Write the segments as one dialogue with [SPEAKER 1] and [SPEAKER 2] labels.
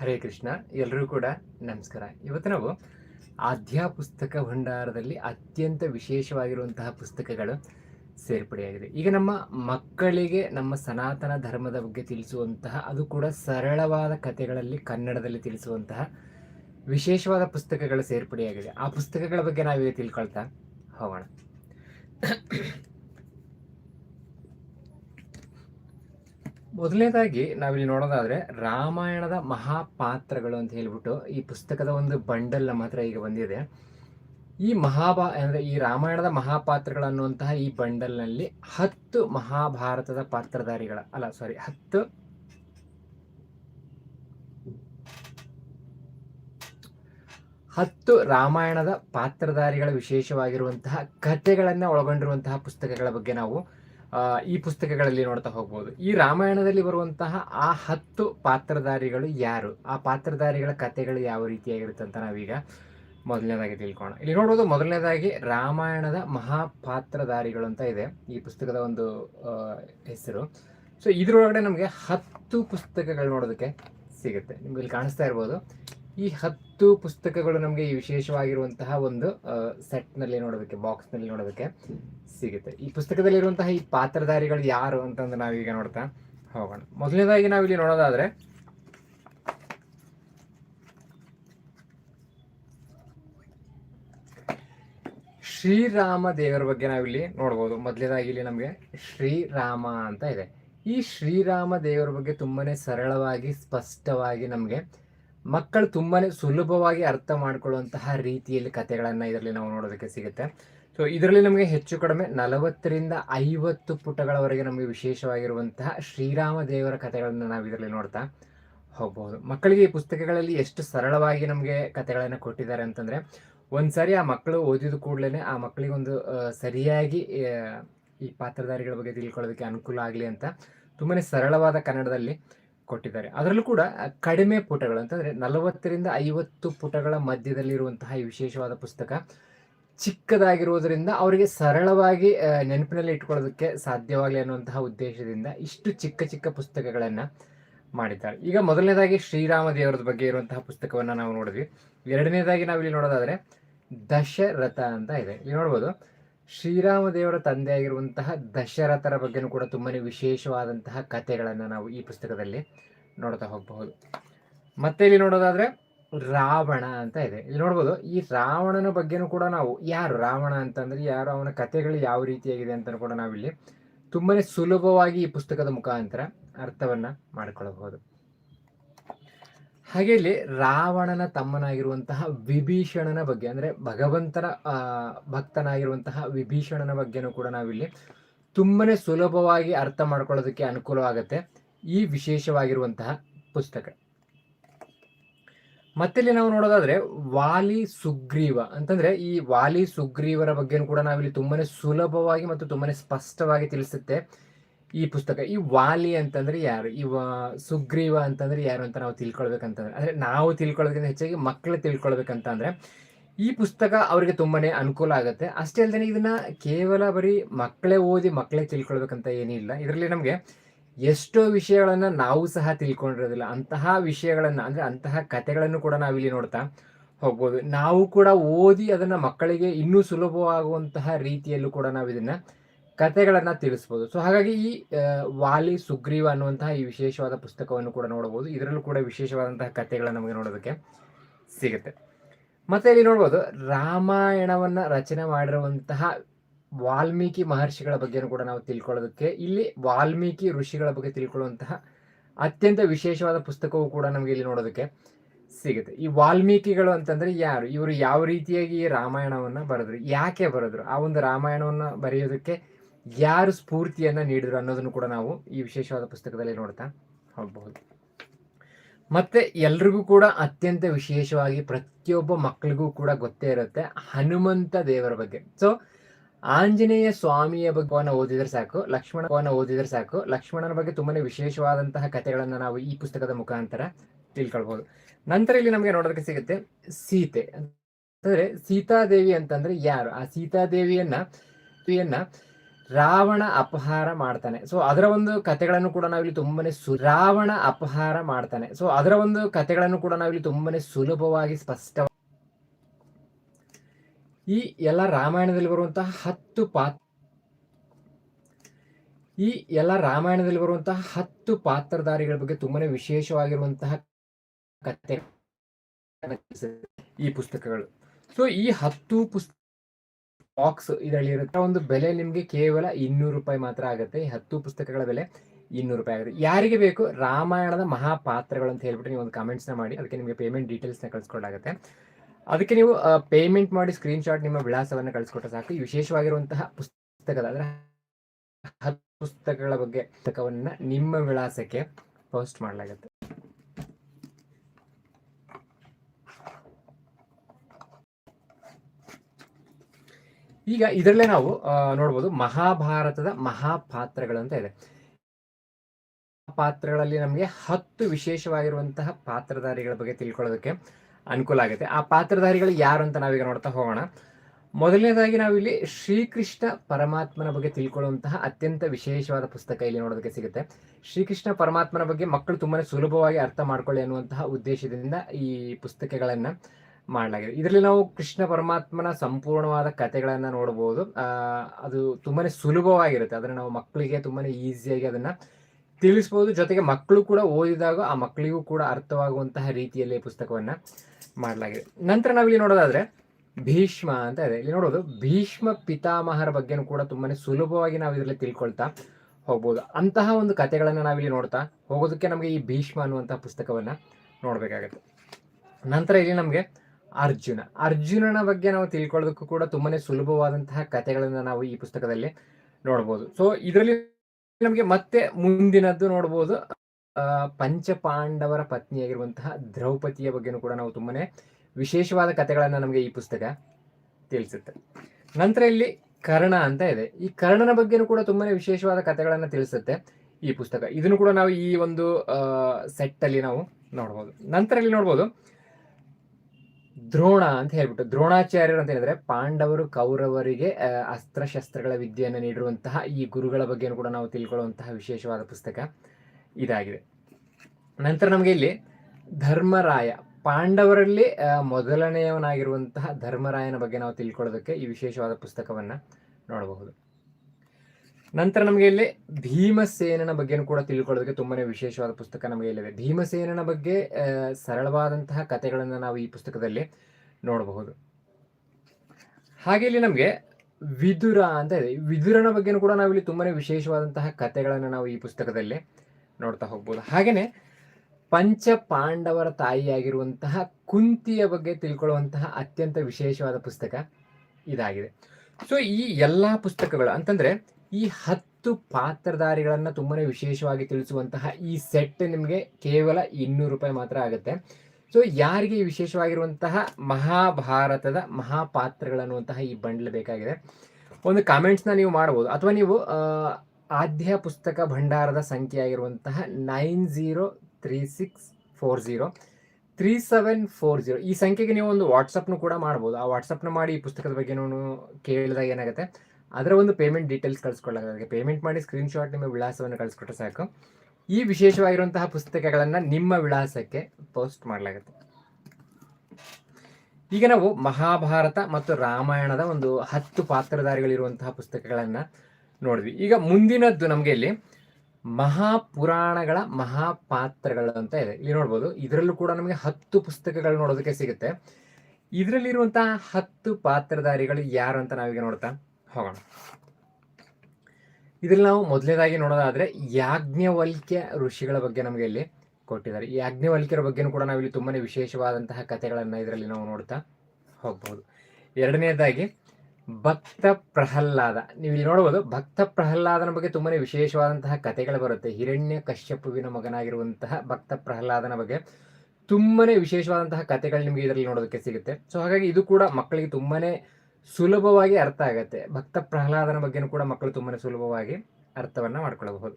[SPEAKER 1] ಹರೇ ಕೃಷ್ಣ ಎಲ್ಲರೂ ಕೂಡ ನಮಸ್ಕಾರ. ಇವತ್ತು ನಾವು ಆಧ್ಯ ಪುಸ್ತಕ ಭಂಡಾರದಲ್ಲಿ ಅತ್ಯಂತ ವಿಶೇಷವಾಗಿರುವಂತಹ ಪುಸ್ತಕಗಳು ಸೇರ್ಪಡೆಯಾಗಿದೆ. ಈಗ ನಮ್ಮ ಮಕ್ಕಳಿಗೆ, ನಮ್ಮ ಸನಾತನ ಧರ್ಮದ ಬಗ್ಗೆ ತಿಳಿಸುವಂತಹ, ಅದು ಕೂಡ ಸರಳವಾದ ಕಥೆಗಳಲ್ಲಿ ಕನ್ನಡದಲ್ಲಿ ತಿಳಿಸುವಂತಹ ವಿಶೇಷವಾದ ಪುಸ್ತಕಗಳು ಸೇರ್ಪಡೆಯಾಗಿದೆ. ಆ ಪುಸ್ತಕಗಳ ಬಗ್ಗೆ ನಾವೀಗ ತಿಳ್ಕೊಳ್ತಾ ಹೋಗೋಣ. ಮೊದಲನೇದಾಗಿ ನಾವಿಲ್ಲಿ ನೋಡೋದಾದ್ರೆ ರಾಮಾಯಣದ ಮಹಾಪಾತ್ರಗಳು ಅಂತ ಹೇಳ್ಬಿಟ್ಟು ಈ ಪುಸ್ತಕದ ಒಂದು ಬಂಡಲ್ ನಮ್ಮ ಹತ್ರ ಈಗ ಬಂದಿದೆ. ಈ ಮಹಾಭಾ, ಅಂದ್ರೆ ಈ ರಾಮಾಯಣದ ಮಹಾಪಾತ್ರಗಳು ಅನ್ನುವಂತಹ ಈ ಬಂಡಲ್ನಲ್ಲಿ ಹತ್ತು ಮಹಾಭಾರತದ ಪಾತ್ರಧಾರಿಗಳ, ಅಲ್ಲ ಸಾರಿ ಹತ್ತು ಹತ್ತು ರಾಮಾಯಣದ ಪಾತ್ರಧಾರಿಗಳ ವಿಶೇಷವಾಗಿರುವಂತಹ ಕಥೆಗಳನ್ನ ಒಳಗೊಂಡಿರುವಂತಹ ಪುಸ್ತಕಗಳ ಬಗ್ಗೆ ನಾವು ಈ ಪುಸ್ತಕಗಳಲ್ಲಿ ನೋಡ್ತಾ ಹೋಗ್ಬೋದು. ಈ ರಾಮಾಯಣದಲ್ಲಿ ಬರುವಂತಹ ಆ ಹತ್ತು ಪಾತ್ರಧಾರಿಗಳು ಯಾರು? ಆ ಪಾತ್ರಧಾರಿಗಳ ಕಥೆಗಳು ಯಾವ ರೀತಿಯಾಗಿರುತ್ತೆ ಅಂತ ನಾವೀಗ ಮೊದಲನೇದಾಗಿ ತಿಳ್ಕೋಣ ಇಲ್ಲಿ ನೋಡ್ಬೋದು ಮೊದಲನೇದಾಗಿ ರಾಮಾಯಣದ ಮಹಾಪಾತ್ರಧಾರಿಗಳು ಅಂತ ಇದೆ ಈ ಪುಸ್ತಕದ ಒಂದು ಹೆಸರು. ಸೊ ಇದ್ರೊಳಗಡೆ ನಮಗೆ ಹತ್ತು ಪುಸ್ತಕಗಳು ನೋಡೋದಕ್ಕೆ ಸಿಗುತ್ತೆ. ನಿಮ್ಗೆ ಇಲ್ಲಿ ಕಾಣಿಸ್ತಾ ಇರ್ಬೋದು. ಈ ಹತ್ತು ಪುಸ್ತಕಗಳು ನಮಗೆ ವಿಶೇಷವಾಗಿರುವಂತಹ ಒಂದು ಸೆಟ್ನಲ್ಲಿ ನೋಡೋದಕ್ಕೆ ಬಾಕ್ಸ್ನಲ್ಲಿ ನೋಡೋದಕ್ಕೆ ಸಿಗುತ್ತೆ. ಈ ಪುಸ್ತಕದಲ್ಲಿರುವಂತಹ ಈ ಪಾತ್ರಧಾರಿಗಳು ಯಾರು ಅಂತಂದು ನಾವೀಗ ನೋಡ್ತಾ ಹೋಗೋಣ. ಮೊದಲನೇದಾಗಿ ನಾವಿಲ್ಲಿ ನೋಡೋದಾದ್ರೆ ಶ್ರೀರಾಮ ದೇವರ ಬಗ್ಗೆ ನಾವಿಲ್ಲಿ ನೋಡ್ಬೋದು. ಮೊದಲನೇದಾಗಿ ಇಲ್ಲಿ ನಮಗೆ ಶ್ರೀರಾಮ ಅಂತ ಇದೆ. ಈ ಶ್ರೀರಾಮ ದೇವರ ಬಗ್ಗೆ ತುಂಬಾನೇ ಸರಳವಾಗಿ, ಸ್ಪಷ್ಟವಾಗಿ ನಮಗೆ ಮಕ್ಕಳು ತುಂಬಾ ಸುಲಭವಾಗಿ ಅರ್ಥ ಮಾಡ್ಕೊಳ್ಳುವಂತಹ ರೀತಿಯಲ್ಲಿ ಕಥೆಗಳನ್ನು ಇದರಲ್ಲಿ ನಾವು ನೋಡೋದಕ್ಕೆ ಸಿಗುತ್ತೆ. ಸೊ ಇದರಲ್ಲಿ ನಮಗೆ ಹೆಚ್ಚು ಕಡಿಮೆ ನಲವತ್ತರಿಂದ ಐವತ್ತು ಪುಟಗಳವರೆಗೆ ನಮಗೆ ವಿಶೇಷವಾಗಿರುವಂತಹ ಶ್ರೀರಾಮ ದೇವರ ಕಥೆಗಳನ್ನು ನಾವು ಇದರಲ್ಲಿ ನೋಡ್ತಾ ಹೋಗ್ಬೋದು ಮಕ್ಕಳಿಗೆ ಈ ಪುಸ್ತಕಗಳಲ್ಲಿ ಎಷ್ಟು ಸರಳವಾಗಿ ನಮಗೆ ಕಥೆಗಳನ್ನು ಕೊಟ್ಟಿದ್ದಾರೆ ಅಂತಂದರೆ ಒಂದು ಸಾರಿ ಆ ಮಕ್ಕಳು ಓದಿದ ಕೂಡಲೇ ಆ ಮಕ್ಕಳಿಗೆ ಒಂದು ಸರಿಯಾಗಿ ಈ ಪಾತ್ರಧಾರಿಗಳ ಬಗ್ಗೆ ತಿಳ್ಕೊಳ್ಳೋದಕ್ಕೆ ಅನುಕೂಲ ಆಗಲಿ ಅಂತ ತುಂಬಾ ಸರಳವಾದ ಕನ್ನಡದಲ್ಲಿ ಕೊಟ್ಟಿದ್ದಾರೆ. ಅದರಲ್ಲೂ ಕೂಡ ಕಡಿಮೆ ಪುಟಗಳು ಅಂತಂದ್ರೆ ನಲವತ್ತರಿಂದ ಐವತ್ತು ಪುಟಗಳ ಮಧ್ಯದಲ್ಲಿರುವಂತಹ ಈ ವಿಶೇಷವಾದ ಪುಸ್ತಕ ಚಿಕ್ಕದಾಗಿರುವುದರಿಂದ ಅವರಿಗೆ ಸರಳವಾಗಿ ನೆನಪಿನಲ್ಲಿ ಇಟ್ಕೊಳ್ಳೋದಕ್ಕೆ ಸಾಧ್ಯವಾಗಲಿ ಅನ್ನುವಂತಹ ಉದ್ದೇಶದಿಂದ ಇಷ್ಟು ಚಿಕ್ಕ ಚಿಕ್ಕ ಪುಸ್ತಕಗಳನ್ನು ಮಾಡಿದ್ದಾರೆ. ಈಗ ಮೊದಲನೇದಾಗಿ ಶ್ರೀರಾಮ ದೇವರದ ಬಗ್ಗೆ ಇರುವಂತಹ ಪುಸ್ತಕವನ್ನು ನಾವು ನೋಡಿದ್ವಿ. ಎರಡನೇದಾಗಿ ನಾವು ಇಲ್ಲಿ ನೋಡೋದಾದರೆ ದಶರಥ ಅಂತ ಇದೆ. ಇಲ್ಲಿ ನೋಡ್ಬೋದು ಶ್ರೀರಾಮ ದೇವರ ತಂದೆಯಾಗಿರುವಂತಹ ದಶರಥರ ಬಗ್ಗೆನೂ ಕೂಡ ತುಂಬಾ ವಿಶೇಷವಾದಂತಹ ಕಥೆಗಳನ್ನು ನಾವು ಈ ಪುಸ್ತಕದಲ್ಲಿ ನೋಡ್ತಾ ಹೋಗಬಹುದು. ಮತ್ತೆ ಇಲ್ಲಿ ನೋಡೋದಾದ್ರೆ ರಾವಣ ಅಂತ ಇದೆ. ಇಲ್ಲಿ ನೋಡ್ಬೋದು, ಈ ರಾವಣನ ಬಗ್ಗೆನೂ ಕೂಡ ನಾವು, ಯಾರು ರಾವಣ ಅಂತಂದ್ರೆ ಯಾರು, ಅವನ ಕಥೆಗಳು ಯಾವ ರೀತಿಯಾಗಿದೆ ಅಂತ ಕೂಡ ನಾವಿಲ್ಲಿ ತುಂಬಾನೇ ಸುಲಭವಾಗಿ ಈ ಪುಸ್ತಕದ ಮುಖಾಂತರ ಅರ್ಥವನ್ನ ಮಾಡಿಕೊಳ್ಳಬಹುದು ಹಾಗೆ ಇಲ್ಲಿ ರಾವಣನ ತಮ್ಮನಾಗಿರುವಂತಹ ವಿಭೀಷಣನ ಬಗ್ಗೆ, ಅಂದ್ರೆ ಭಗವಂತನ ಭಕ್ತನಾಗಿರುವಂತಹ ವಿಭೀಷಣನ ಬಗ್ಗೆನೂ ಕೂಡ ನಾವಿಲ್ಲಿ ತುಂಬನೇ ಸುಲಭವಾಗಿ ಅರ್ಥ ಮಾಡ್ಕೊಳ್ಳೋದಕ್ಕೆ ಅನುಕೂಲವಾಗುತ್ತೆ ಈ ವಿಶೇಷವಾಗಿರುವಂತಹ ಪುಸ್ತಕ. ಮತ್ತೆ ಇಲ್ಲಿ ನಾವು ನೋಡೋದಾದ್ರೆ ವಾಲಿ ಸುಗ್ರೀವ, ಅಂತಂದ್ರೆ ಈ ವಾಲಿ ಸುಗ್ರೀವರ ಬಗ್ಗೆನೂ ಕೂಡ ನಾವಿಲ್ಲಿ ತುಂಬಾನೇ ಸುಲಭವಾಗಿ ಮತ್ತು ತುಂಬಾನೇ ಸ್ಪಷ್ಟವಾಗಿ ತಿಳಿಸುತ್ತೆ. ಈ ಪುಸ್ತಕ, ಈ ವಾಲಿ ಅಂತಂದ್ರೆ ಯಾರು? ಈ ಸುಗ್ರೀವ ಅಂತಂದ್ರೆ ಯಾರು ಅಂತ ನಾವು ತಿಳ್ಕೊಳ್ಬೇಕಂತಂದ್ರೆ, ಅಂದ್ರೆ ನಾವು ತಿಳ್ಕೊಳ್ಳೋದಕ್ಕಿಂತ ಹೆಚ್ಚಾಗಿ ಮಕ್ಕಳು ತಿಳ್ಕೊಳ್ಬೇಕಂತ ಅಂದ್ರೆ ಈ ಪುಸ್ತಕ ಅವರಿಗೆ ತುಂಬಾನೇ ಅನುಕೂಲ ಆಗುತ್ತೆ. ಅಷ್ಟೇ ಅಲ್ಲದೆ ಇದನ್ನ ಕೇವಲ ಬರೀ ಮಕ್ಕಳೇ ಓದಿ ಮಕ್ಕಳೇ ತಿಳ್ಕೊಳ್ಬೇಕಂತ ಏನಿಲ್ಲ ಇದರಲ್ಲಿ ನಮಗೆ ಎಷ್ಟೋ ವಿಷಯಗಳನ್ನ ನಾವು ಸಹ ತಿಳ್ಕೊಂಡಿರೋದಿಲ್ಲ. ಅಂತಹ ವಿಷಯಗಳನ್ನ, ಅಂದ್ರೆ ಅಂತಹ ಕಥೆಗಳನ್ನು ಕೂಡ ನಾವಿಲ್ಲಿ ನೋಡ್ತಾ ಹೋಗ್ಬೋದು. ನಾವು ಕೂಡ ಓದಿ ಅದನ್ನ ಮಕ್ಕಳಿಗೆ ಇನ್ನೂ ಸುಲಭವಾಗುವಂತಹ ರೀತಿಯಲ್ಲೂ ಕೂಡ ನಾವು ಇದನ್ನ ಕಥೆಗಳನ್ನ ತಿಳಿಸ್ಬೋದು. ಸೊ ಹಾಗಾಗಿ ಈ ವಾಲಿ ಸುಗ್ರೀವ ಅನ್ನುವಂತಹ ಈ ವಿಶೇಷವಾದ ಪುಸ್ತಕವನ್ನು ಕೂಡ ನೋಡಬಹುದು. ಇದರಲ್ಲೂ ಕೂಡ ವಿಶೇಷವಾದಂತಹ ಕಥೆಗಳನ್ನ ನಮಗೆ ನೋಡೋದಕ್ಕೆ ಸಿಗುತ್ತೆ. ಮತ್ತೆ ಇಲ್ಲಿ ನೋಡ್ಬೋದು, ರಾಮಾಯಣವನ್ನ ರಚನೆ ಮಾಡಿರುವಂತಹ ವಾಲ್ಮೀಕಿ ಮಹರ್ಷಿಗಳ ಬಗ್ಗೆನೂ ಕೂಡ ನಾವು ತಿಳ್ಕೊಳ್ಳೋದಕ್ಕೆ ಇಲ್ಲಿ ವಾಲ್ಮೀಕಿ ಋಷಿಗಳ ಬಗ್ಗೆ ತಿಳ್ಕೊಳ್ಳುವಂತಹ ಅತ್ಯಂತ ವಿಶೇಷವಾದ ಪುಸ್ತಕವು ಕೂಡ ನಮಗೆ ಇಲ್ಲಿ ನೋಡೋದಕ್ಕೆ ಸಿಗುತ್ತೆ. ಈ ವಾಲ್ಮೀಕಿಗಳು ಅಂತಂದ್ರೆ ಯಾರು? ಇವರು ಯಾವ ರೀತಿಯಾಗಿ ಈ ರಾಮಾಯಣವನ್ನ ಬರೆದ್ರು? ಯಾಕೆ ಬರೆದ್ರು? ಆ ಒಂದು ರಾಮಾಯಣವನ್ನ ಬರೆಯೋದಕ್ಕೆ ಯಾರು ಸ್ಫೂರ್ತಿಯನ್ನು ನೀಡಿದ್ರು ಅನ್ನೋದನ್ನು ಕೂಡ ನಾವು ಈ ವಿಶೇಷವಾದ ಪುಸ್ತಕದಲ್ಲಿ ನೋಡ್ತಾ ಹೋಗಬಹುದು. ಮತ್ತೆ ಎಲ್ರಿಗೂ ಕೂಡ ಅತ್ಯಂತ ವಿಶೇಷವಾಗಿ ಪ್ರತಿಯೊಬ್ಬ ಮಕ್ಕಳಿಗೂ ಕೂಡ ಗೊತ್ತೇ ಇರುತ್ತೆ ಹನುಮಂತ ದೇವರ ಬಗ್ಗೆ. ಸೊ ಆಂಜನೇಯ ಸ್ವಾಮಿಯ ಬಗ್ಗೆ ಓದಿದ್ರೆ ಸಾಕು ಲಕ್ಷ್ಮಣವನ್ನ ಓದಿದ್ರೆ ಸಾಕು. ಲಕ್ಷ್ಮಣನ ಬಗ್ಗೆ ತುಂಬಾನೇ ವಿಶೇಷವಾದಂತಹ ಕಥೆಗಳನ್ನ ನಾವು ಈ ಪುಸ್ತಕದ ಮುಖಾಂತರ ತಿಳ್ಕೊಳ್ಬಹುದು. ನಂತರ ಇಲ್ಲಿ ನಮಗೆ ನೋಡೋದಕ್ಕೆ ಸಿಗುತ್ತೆ ಸೀತೆ. ಅಂತಂದ್ರೆ ಸೀತಾದೇವಿ ಅಂತಂದ್ರೆ ಯಾರು? ಆ ಸೀತಾದೇವಿಯನ್ನ ದೇವಿಯನ್ನ ರಾವಣ ಅಪಹಾರ ಮಾಡ್ತಾನೆ. ಸೊ ಅದರ ಒಂದು ಕಥೆಗಳನ್ನು ಕೂಡ ನಾವಿಲ್ಲಿ ತುಂಬಾನೇ ಸು, ರಾವಣ ಅಪಹಾರ ಮಾಡ್ತಾನೆ. ಸೊ ಅದರ ಒಂದು ಕಥೆಗಳನ್ನು ಕೂಡ ನಾವಿಲ್ಲಿ ತುಂಬಾನೇ ಸುಲಭವಾಗಿ ಸ್ಪಷ್ಟ ಈ ಎಲ್ಲ ರಾಮಾಯಣದಲ್ಲಿ ಬರುವಂತಹ ಹತ್ತು ಪಾತ್ರ ಈ ಎಲ್ಲ ರಾಮಾಯಣದಲ್ಲಿ ಬರುವಂತಹ ಹತ್ತು ಪಾತ್ರಧಾರಿಗಳ ಬಗ್ಗೆ ತುಂಬಾನೇ ವಿಶೇಷವಾಗಿರುವಂತಹ ಕಥೆ ಈ ಪುಸ್ತಕಗಳು. ಸೊ ಈ ಹತ್ತು ಪುಸ್ತಕ ಬಾಕ್ಸ್ ಇದರಲ್ಲಿ ಇರುತ್ತೆ. ಒಂದು ಬೆಲೆ ನಿಮಗೆ ಕೇವಲ ಇನ್ನೂರು ರೂಪಾಯಿ ಮಾತ್ರ ಆಗುತ್ತೆ. ಹತ್ತು ಪುಸ್ತಕಗಳ ಬೆಲೆ ಇನ್ನೂರು ರೂಪಾಯಿ ಆಗುತ್ತೆ. ಯಾರಿಗೆ ಬೇಕು? ರಾಮಾಯಣದ ಮಹಾಪಾತ್ರಗಳು ಅಂತ ಹೇಳ್ಬಿಟ್ಟು ನೀವು ಒಂದು ಕಮೆಂಟ್ಸ್ನ ಮಾಡಿ. ಅದಕ್ಕೆ ನಿಮಗೆ ಪೇಮೆಂಟ್ ಡೀಟೇಲ್ಸ್ನ ಕಳಿಸ್ಕೊಡಾಗುತ್ತೆ ಅದಕ್ಕೆ ನೀವು ಪೇಮೆಂಟ್ ಮಾಡಿ ಸ್ಕ್ರೀನ್ ಶಾಟ್ ನಿಮ್ಮ ವಿಳಾಸವನ್ನು ಕಳಿಸ್ಕೊಟ್ರೆ ಸಾಕು. ವಿಶೇಷವಾಗಿರುವಂತಹ ಪುಸ್ತಕದ, ಅಂದರೆ ಹತ್ತು ಪುಸ್ತಕಗಳ ಬಗ್ಗೆ ಪುಸ್ತಕವನ್ನು ನಿಮ್ಮ ವಿಳಾಸಕ್ಕೆ ಪೋಸ್ಟ್ ಮಾಡಲಾಗುತ್ತೆ. ಈಗ ಇದರಲ್ಲೇ ನಾವು ನೋಡ್ಬೋದು ಮಹಾಭಾರತದ ಮಹಾಪಾತ್ರಗಳಂತ ಇದೆ. ಪಾತ್ರಗಳಲ್ಲಿ ನಮಗೆ ಹತ್ತು ವಿಶೇಷವಾಗಿರುವಂತಹ ಪಾತ್ರಧಾರಿಗಳ ಬಗ್ಗೆ ತಿಳ್ಕೊಳ್ಳೋದಕ್ಕೆ ಅನುಕೂಲ ಆಗುತ್ತೆ. ಆ ಪಾತ್ರಧಾರಿಗಳು ಯಾರು ಅಂತ ನಾವೀಗ ನೋಡ್ತಾ ಹೋಗೋಣ. ಮೊದಲನೇದಾಗಿ ನಾವಿಲ್ಲಿ ಶ್ರೀಕೃಷ್ಣ ಪರಮಾತ್ಮನ ಬಗ್ಗೆ ತಿಳ್ಕೊಳ್ಳುವಂತಹ ಅತ್ಯಂತ ವಿಶೇಷವಾದ ಪುಸ್ತಕ ಇಲ್ಲಿ ನೋಡೋದಕ್ಕೆ ಸಿಗುತ್ತೆ. ಶ್ರೀಕೃಷ್ಣ ಪರಮಾತ್ಮನ ಬಗ್ಗೆ ಮಕ್ಕಳು ತುಂಬಾ ಸುಲಭವಾಗಿ ಅರ್ಥ ಮಾಡ್ಕೊಳ್ಳಿ ಅನ್ನುವಂತಹ ಉದ್ದೇಶದಿಂದ ಈ ಪುಸ್ತಕಗಳನ್ನ ಮಾಡಲಾಗಿದೆ. ಇದರಲ್ಲಿ ನಾವು ಕೃಷ್ಣ ಪರಮಾತ್ಮನ ಸಂಪೂರ್ಣವಾದ ಕಥೆಗಳನ್ನು ನೋಡಬಹುದು ಅದು ತುಂಬಾನೇ ಸುಲಭವಾಗಿರುತ್ತೆ. ಅದನ್ನ ನಾವು ಮಕ್ಕಳಿಗೆ ತುಂಬಾನೇ ಈಸಿಯಾಗಿ ಅದನ್ನ ತಿಳಿಸ್ಬೋದು. ಜೊತೆಗೆ ಮಕ್ಕಳು ಕೂಡ ಓದಿದಾಗ ಆ ಮಕ್ಕಳಿಗೂ ಕೂಡ ಅರ್ಥವಾಗುವಂತಹ ರೀತಿಯಲ್ಲಿ ಪುಸ್ತಕವನ್ನ ಮಾಡಲಾಗಿದೆ. ನಂತರ ನಾವಿಲ್ಲಿ ನೋಡೋದಾದ್ರೆ ಭೀಷ್ಮ ಅಂತ ಇದೆ. ಇಲ್ಲಿ ನೋಡೋದು ಭೀಷ್ಮ ಪಿತಾಮಹರ ಬಗ್ಗೆನೂ ಕೂಡ ತುಂಬಾನೇ ಸುಲಭವಾಗಿ ನಾವು ಇದರಲ್ಲಿ ತಿಳ್ಕೊಳ್ತಾ ಹೋಗ್ಬೋದು. ಅಂತಹ ಒಂದು ಕಥೆಗಳನ್ನ ನಾವಿಲ್ಲಿ ನೋಡ್ತಾ ಹೋಗೋದಕ್ಕೆ ನಮಗೆ ಈ ಭೀಷ್ಮ ಅನ್ನುವಂತಹ ಪುಸ್ತಕವನ್ನ ನೋಡ್ಬೇಕಾಗತ್ತೆ. ನಂತರ ಇಲ್ಲಿ ನಮಗೆ ಅರ್ಜುನ. ಅರ್ಜುನನ ಬಗ್ಗೆ ನಾವು ತಿಳ್ಕೊಳ್ಳೋದಕ್ಕೂ ಕೂಡ ತುಂಬಾನೇ ಸುಲಭವಾದಂತಹ ಕಥೆಗಳನ್ನ ನಾವು ಈ ಪುಸ್ತಕದಲ್ಲಿ ನೋಡ್ಬೋದು. ಸೊ ಇದರಲ್ಲಿ ನಮಗೆ ಮತ್ತೆ ಮುಂದಿನದ್ದು ನೋಡ್ಬೋದು. ಪಂಚಪಾಂಡವರ ಪತ್ನಿಯಾಗಿರುವಂತಹ ದ್ರೌಪದಿಯ ಬಗ್ಗೆನೂ ಕೂಡ ನಾವು ತುಂಬಾನೇ ವಿಶೇಷವಾದ ಕಥೆಗಳನ್ನ ನಮಗೆ ಈ ಪುಸ್ತಕ ತಿಳಿಸುತ್ತೆ. ನಂತರ ಇಲ್ಲಿ ಕರ್ಣ ಅಂತ ಇದೆ. ಈ ಕರ್ಣನ ಬಗ್ಗೆನೂ ಕೂಡ ತುಂಬಾನೇ ವಿಶೇಷವಾದ ಕಥೆಗಳನ್ನ ತಿಳಿಸುತ್ತೆ ಈ ಪುಸ್ತಕ. ಇದನ್ನು ಕೂಡ ನಾವು ಈ ಒಂದು ಸೆಟ್ ಅಲ್ಲಿ ನಾವು ನೋಡ್ಬೋದು. ನಂತರ ಇಲ್ಲಿ ನೋಡ್ಬೋದು ದ್ರೋಣ ಅಂತ ಹೇಳ್ಬಿಟ್ಟು, ದ್ರೋಣಾಚಾರ್ಯರು ಅಂತ ಹೇಳಿದ್ರೆ ಪಾಂಡವರು ಕೌರವರಿಗೆ ಅಸ್ತ್ರಶಸ್ತ್ರಗಳ ವಿದ್ಯೆಯನ್ನು ನೀಡಿರುವಂತಹ ಈ ಗುರುಗಳ ಬಗ್ಗೆನೂ ಕೂಡ ನಾವು ತಿಳ್ಕೊಳ್ಳುವಂತಹ ವಿಶೇಷವಾದ ಪುಸ್ತಕ ಇದಾಗಿದೆ. ನಂತರ ನಮಗೆ ಇಲ್ಲಿ ಧರ್ಮರಾಯ, ಪಾಂಡವರಲ್ಲಿ ಮೊದಲನೆಯವನಾಗಿರುವಂತಹ ಧರ್ಮರಾಯನ ಬಗ್ಗೆ ನಾವು ತಿಳ್ಕೊಳ್ಳೋದಕ್ಕೆ ಈ ವಿಶೇಷವಾದ ಪುಸ್ತಕವನ್ನ ನೋಡಬಹುದು. ನಂತರ ನಮಗೆ ಇಲ್ಲಿ ಭೀಮಸೇನನ ಬಗ್ಗೆನೂ ಕೂಡ ತಿಳ್ಕೊಳ್ಳೋದಕ್ಕೆ ತುಂಬಾನೇ ವಿಶೇಷವಾದ ಪುಸ್ತಕ ನಮಗೆ ಇಲ್ಲಿದೆ. ಭೀಮಸೇನನ ಬಗ್ಗೆ ಸರಳವಾದಂತಹ ಕಥೆಗಳನ್ನು ನಾವು ಈ ಪುಸ್ತಕದಲ್ಲಿ ನೋಡಬಹುದು. ಹಾಗೆ ಇಲ್ಲಿ ನಮಗೆ ವಿದುರ ಅಂತ ಇದೆ. ವಿದುರನ ಬಗ್ಗೆನೂ ಕೂಡ ನಾವಿಲ್ಲಿ ತುಂಬಾನೇ ವಿಶೇಷವಾದಂತಹ ಕಥೆಗಳನ್ನು ನಾವು ಈ ಪುಸ್ತಕದಲ್ಲಿ ನೋಡ್ತಾ ಹೋಗ್ಬೋದು. ಹಾಗೇನೆ ಪಂಚ ಪಾಂಡವರ ತಾಯಿಯಾಗಿರುವಂತಹ ಕುಂತಿಯ ಬಗ್ಗೆ ತಿಳ್ಕೊಳ್ಳುವಂತಹ ಅತ್ಯಂತ ವಿಶೇಷವಾದ ಪುಸ್ತಕ ಇದಾಗಿದೆ. ಸೊ ಈ ಎಲ್ಲಾ ಪುಸ್ತಕಗಳು ಅಂತಂದ್ರೆ ಈ ಹತ್ತು ಪಾತ್ರಧಾರಿಗಳನ್ನು ತುಂಬಾನೇ ವಿಶೇಷವಾಗಿ ತಿಳಿಸುವಂತಹ ಈ ಸೆಟ್ ನಿಮಗೆ ಕೇವಲ ಇನ್ನೂರು ರೂಪಾಯಿ ಮಾತ್ರ ಆಗುತ್ತೆ. ಸೊ ಯಾರಿಗೆ ವಿಶೇಷವಾಗಿರುವಂತಹ ಮಹಾಭಾರತದ ಮಹಾಪಾತ್ರಗಳನ್ನುವಂತಹ ಈ ಬಂಡ್ಲ್ ಬೇಕಾಗಿದೆ? ಒಂದು ಕಾಮೆಂಟ್ಸ್ನ ನೀವು ಮಾಡ್ಬೋದು. ಅಥವಾ ನೀವು ಆದ್ಯ ಪುಸ್ತಕ ಭಂಡಾರದ ಸಂಖ್ಯೆ ಆಗಿರುವಂತಹ nine zero three six four zero three seven four zero ಈ ಸಂಖ್ಯೆಗೆ ನೀವು ಒಂದು ವಾಟ್ಸಪ್ನು ಕೂಡ ಮಾಡ್ಬೋದು. ಆ ವಾಟ್ಸಪ್ನ ಮಾಡಿ ಈ ಪುಸ್ತಕದ ಬಗ್ಗೆ ಕೇಳಿದಾಗ ಏನಾಗುತ್ತೆ? ಅದರ ಒಂದು ಪೇಮೆಂಟ್ ಡೀಟೇಲ್ಸ್ ಕಳಿಸ್ಕೊಳ್ಳೋದಾದ್ರೆ ಪೇಮೆಂಟ್ ಮಾಡಿ ಸ್ಕ್ರೀನ್ಶಾಟ್ ನಿಮ್ಮ ವಿಳಾಸವನ್ನು ಕಳಿಸ್ಕೊಟ್ರೆ ಸಾಕು. ಈ ವಿಶೇಷವಾಗಿರುವಂತಹ ಪುಸ್ತಕಗಳನ್ನು ನಿಮ್ಮ ವಿಳಾಸಕ್ಕೆ ಪೋಸ್ಟ್ ಮಾಡಲಾಗುತ್ತೆ. ಈಗ ನಾವು ಮಹಾಭಾರತ ಮತ್ತು ರಾಮಾಯಣದ ಒಂದು ಹತ್ತು ಪಾತ್ರಧಾರಿಗಳಿರುವಂತಹ ಪುಸ್ತಕಗಳನ್ನು ನೋಡಿದ್ವಿ. ಈಗ ಮುಂದಿನದ್ದು ನಮಗೆ ಇಲ್ಲಿ ಮಹಾಪುರಾಣಗಳ ಮಹಾಪಾತ್ರಗಳು ಅಂತ ಇದೆ. ಇಲ್ಲಿ ನೋಡ್ಬೋದು, ಇದರಲ್ಲೂ ಕೂಡ ನಮಗೆ ಹತ್ತು ಪುಸ್ತಕಗಳು ನೋಡೋದಕ್ಕೆ ಸಿಗುತ್ತೆ. ಇದರಲ್ಲಿರುವಂತಹ ಹತ್ತು ಪಾತ್ರಧಾರಿಗಳು ಯಾರು ಅಂತ ನಾವೀಗ ನೋಡ್ತಾ? ಹೋಗೋಣ. ಇದರಲ್ಲಿ ನಾವು ಮೊದಲನೇದಾಗಿ ನೋಡೋದಾದ್ರೆ ಯಾಜ್ಞವಲ್ಕ್ಯ ಋಷಿಗಳ ಬಗ್ಗೆ ನಮಗೆ ಇಲ್ಲಿ ಕೊಟ್ಟಿದ್ದಾರೆ. ಯಾಜ್ಞವಲ್ಕ್ಯರ ಬಗ್ಗೆನೂ ಕೂಡ ನಾವಿಲ್ಲಿ ತುಂಬಾನೇ ವಿಶೇಷವಾದಂತಹ ಕಥೆಗಳನ್ನ ಇದರಲ್ಲಿ ನಾವು ನೋಡ್ತಾ ಹೋಗ್ಬೋದು. ಎರಡನೇದಾಗಿ ಭಕ್ತ ಪ್ರಹ್ಲಾದ. ನೀವು ಇಲ್ಲಿ ನೋಡಬಹುದು ಭಕ್ತ ಪ್ರಹ್ಲಾದನ ಬಗ್ಗೆ ತುಂಬಾನೇ ವಿಶೇಷವಾದಂತಹ ಕಥೆಗಳು ಬರುತ್ತೆ. ಹಿರಣ್ಯ ಕಶ್ಯಪುವಿನ ಮಗನಾಗಿರುವಂತಹ ಭಕ್ತ ಪ್ರಹ್ಲಾದನ ಬಗ್ಗೆ ತುಂಬಾನೇ ವಿಶೇಷವಾದಂತಹ ಕಥೆಗಳು ನಿಮಗೆ ಇದರಲ್ಲಿ ನೋಡೋದಕ್ಕೆ ಸಿಗುತ್ತೆ. ಸೊ ಹಾಗಾಗಿ ಇದು ಕೂಡ ಮಕ್ಕಳಿಗೆ ತುಂಬಾನೇ ಸುಲಭವಾಗಿ ಅರ್ಥ ಆಗತ್ತೆ. ಭಕ್ತ ಪ್ರಹ್ಲಾದನ ಬಗ್ಗೆನೂ ಕೂಡ ಮಕ್ಕಳು ತುಂಬಾನೇ ಸುಲಭವಾಗಿ ಅರ್ಥವನ್ನ ಮಾಡ್ಕೊಳ್ಳಬಹುದು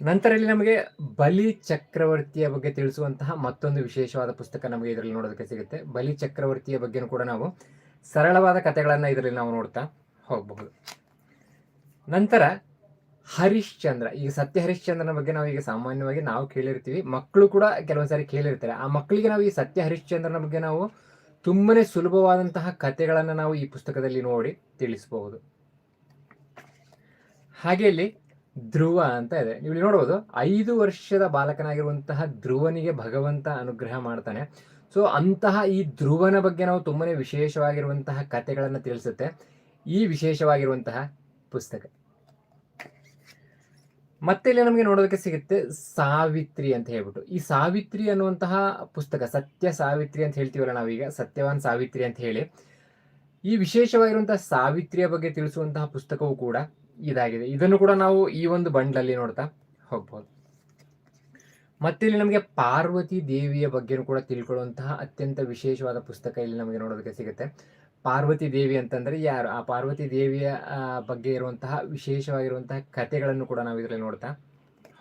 [SPEAKER 1] ನಂತರ ಇಲ್ಲಿ ನಮಗೆ ಬಲಿ ಚಕ್ರವರ್ತಿಯ ಬಗ್ಗೆ ತಿಳಿಸುವಂತಹ ಮತ್ತೊಂದು ವಿಶೇಷವಾದ ಪುಸ್ತಕ ನಮಗೆ ಇದರಲ್ಲಿ ನೋಡೋದಕ್ಕೆ ಸಿಗುತ್ತೆ. ಬಲಿ ಚಕ್ರವರ್ತಿಯ ಬಗ್ಗೆನೂ ಕೂಡ ನಾವು ಸರಳವಾದ ಕಥೆಗಳನ್ನು ಇದರಲ್ಲಿ ನಾವು ನೋಡ್ತಾ ಹೋಗಬಹುದು. ನಂತರ ಹರಿಶ್ಚಂದ್ರ, ಈಗ ಸತ್ಯ ಹರಿಶ್ಚಂದ್ರನ ಬಗ್ಗೆ ನಾವು ಈಗ ಸಾಮಾನ್ಯವಾಗಿ ನಾವು ಕೇಳಿರ್ತೀವಿ. ಮಕ್ಕಳು ಕೂಡ ಕೆಲವೊಂದ್ಸಾರಿ ಕೇಳಿರ್ತಾರೆ. ಆ ಮಕ್ಕಳಿಗೆ ನಾವು ಈ ಸತ್ಯ ಹರಿಶ್ಚಂದ್ರನ ಬಗ್ಗೆ ನಾವು ತುಂಬನೇ ಸುಲಭವಾದಂತಹ ಕಥೆಗಳನ್ನು ನಾವು ಈ ಪುಸ್ತಕದಲ್ಲಿ ನೋಡಿ ತಿಳಿಸಬಹುದು. ಹಾಗೆ ಇಲ್ಲಿ ಧ್ರುವ ಅಂತ ಇದೆ. ನೀವು ಇಲ್ಲಿ ನೋಡಬಹುದು ಐದು ವರ್ಷದ ಬಾಲಕನಾಗಿರುವಂತಹ ಧ್ರುವನಿಗೆ ಭಗವಂತ ಅನುಗ್ರಹ ಮಾಡ್ತಾನೆ. ಸೊ, ಅಂತಹ ಈ ಧ್ರುವನ ಬಗ್ಗೆ ನಾವು ತುಂಬನೇ ವಿಶೇಷವಾಗಿರುವಂತಹ ಕಥೆಗಳನ್ನು ತಿಳಿಸುತ್ತೆ ಈ ವಿಶೇಷವಾಗಿರುವಂತಹ ಪುಸ್ತಕ. ಮತ್ತೆ ಇಲ್ಲಿ ನಮಗೆ ನೋಡೋದಕ್ಕೆ ಸಿಗುತ್ತೆ ಸಾವಿತ್ರಿ ಅಂತ ಹೇಳ್ಬಿಟ್ಟು. ಈ ಸಾವಿತ್ರಿ ಅನ್ನುವಂತಹ ಪುಸ್ತಕ, ಸತ್ಯ ಸಾವಿತ್ರಿ ಅಂತ ಹೇಳ್ತೀವಲ್ಲ ನಾವೀಗ, ಸತ್ಯವಾನ್ ಸಾವಿತ್ರಿ ಅಂತ ಹೇಳಿ. ಈ ವಿಶೇಷವಾಗಿರುವಂತಹ ಸಾವಿತ್ರಿಯ ಬಗ್ಗೆ ತಿಳಿಸುವಂತಹ ಪುಸ್ತಕವು ಕೂಡ ಇದಾಗಿದೆ. ಇದನ್ನು ಕೂಡ ನಾವು ಈ ಒಂದು ಬಂಡ್ಲಲ್ಲಿ ನೋಡ್ತಾ ಹೋಗ್ಬೋದು. ಮತ್ತೆ ಇಲ್ಲಿ ನಮಗೆ ಪಾರ್ವತಿ ದೇವಿಯ ಬಗ್ಗೆನೂ ಕೂಡ ತಿಳ್ಕೊಳ್ಳುವಂತಹ ಅತ್ಯಂತ ವಿಶೇಷವಾದ ಪುಸ್ತಕ ಇಲ್ಲಿ ನಮಗೆ ನೋಡೋದಕ್ಕೆ ಸಿಗುತ್ತೆ. ಪಾರ್ವತಿ ದೇವಿ ಅಂತಂದ್ರೆ ಯಾರು? ಆ ಪಾರ್ವತಿ ದೇವಿಯ ಬಗ್ಗೆ ಇರುವಂತಹ ವಿಶೇಷವಾಗಿರುವಂತಹ ಕಥೆಗಳನ್ನು ಕೂಡ ನಾವು ಇದರಲ್ಲಿ ನೋಡ್ತಾ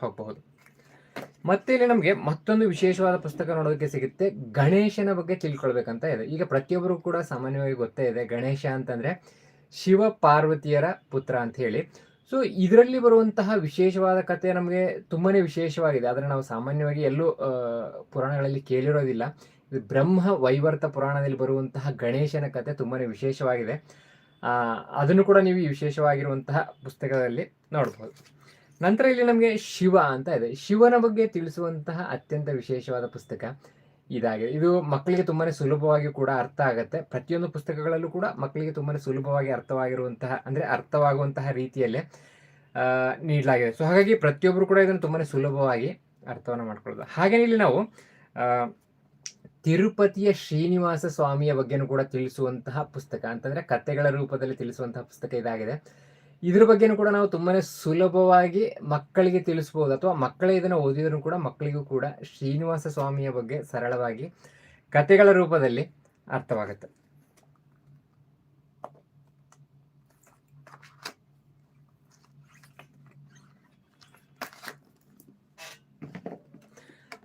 [SPEAKER 1] ಹೋಗಬಹುದು. ಮತ್ತೆ ಇಲ್ಲಿ ನಮಗೆ ಮತ್ತೊಂದು ವಿಶೇಷವಾದ ಪುಸ್ತಕ ನೋಡೋದಕ್ಕೆ ಸಿಗುತ್ತೆ. ಗಣೇಶನ ಬಗ್ಗೆ ತಿಳ್ಕೊಳ್ಬೇಕಂತ ಇದೆ. ಈಗ ಪ್ರತಿಯೊಬ್ಬರು ಕೂಡ ಸಾಮಾನ್ಯವಾಗಿ ಗೊತ್ತೇ ಇದೆ. ಗಣೇಶ ಅಂತಂದ್ರೆ ಶಿವ ಪಾರ್ವತಿಯರ ಪುತ್ರ ಅಂತ ಹೇಳಿ. ಸೊ ಇದರಲ್ಲಿ ಬರುವಂತಹ ವಿಶೇಷವಾದ ಕಥೆ ನಮಗೆ ತುಂಬಾ ವಿಶೇಷವಾಗಿದೆ. ಆದರೆ ನಾವು ಸಾಮಾನ್ಯವಾಗಿ ಎಲ್ಲೂ ಪುರಾಣಗಳಲ್ಲಿ ಕೇಳಿರೋದಿಲ್ಲ. ಬ್ರಹ್ಮ ವೈವರ್ತ ಪುರಾಣದಲ್ಲಿ ಬರುವಂತಹ ಗಣೇಶನ ಕಥೆ ತುಂಬಾನೇ ವಿಶೇಷವಾಗಿದೆ. ಅದನ್ನು ಕೂಡ ನೀವು ವಿಶೇಷವಾಗಿರುವಂತಹ ಪುಸ್ತಕದಲ್ಲಿ ನೋಡ್ಬೋದು. ನಂತರ ಇಲ್ಲಿ ನಮಗೆ ಶಿವ ಅಂತ ಇದೆ. ಶಿವನ ಬಗ್ಗೆ ತಿಳಿಸುವಂತಹ ಅತ್ಯಂತ ವಿಶೇಷವಾದ ಪುಸ್ತಕ ಇದಾಗಿದೆ. ಇದು ಮಕ್ಕಳಿಗೆ ತುಂಬಾನೇ ಸುಲಭವಾಗಿ ಕೂಡ ಅರ್ಥ ಆಗುತ್ತೆ. ಪ್ರತಿಯೊಂದು ಪುಸ್ತಕಗಳಲ್ಲೂ ಕೂಡ ಮಕ್ಕಳಿಗೆ ತುಂಬಾನೇ ಸುಲಭವಾಗಿ ಅರ್ಥವಾಗಿರುವಂತಹ, ಅಂದರೆ ಅರ್ಥವಾಗುವಂತಹ ರೀತಿಯಲ್ಲೇ ನೀಡಲಾಗಿದೆ. ಸೊ ಹಾಗಾಗಿ ಪ್ರತಿಯೊಬ್ಬರು ಕೂಡ ಇದನ್ನು ತುಂಬಾನೇ ಸುಲಭವಾಗಿ ಅರ್ಥವನ್ನು ಮಾಡ್ಕೊಳ್ಳೋದು ಹಾಗೆ ಇಲ್ಲಿ ನಾವು ತಿರುಪತಿಯ ಶ್ರೀನಿವಾಸ ಸ್ವಾಮಿಯ ಬಗ್ಗೆನೂ ಕೂಡ ತಿಳಿಸುವಂತಹ ಪುಸ್ತಕ ಅಂತಂದ್ರೆ ಕಥೆಗಳ ರೂಪದಲ್ಲಿ ತಿಳಿಸುವಂತಹ ಪುಸ್ತಕ ಇದಾಗಿದೆ. ಇದ್ರ ಬಗ್ಗೆನೂ ಕೂಡ ನಾವು ತುಂಬಾನೇ ಸುಲಭವಾಗಿ ಮಕ್ಕಳಿಗೆ ತಿಳಿಸ್ಬೋದು ಅಥವಾ ಮಕ್ಕಳೇ ಇದನ್ನು ಓದಿದ್ರು ಕೂಡ ಮಕ್ಕಳಿಗೂ ಕೂಡ ಶ್ರೀನಿವಾಸ ಸ್ವಾಮಿಯ ಬಗ್ಗೆ ಸರಳವಾಗಿ ಕಥೆಗಳ ರೂಪದಲ್ಲಿ ಅರ್ಥವಾಗುತ್ತೆ.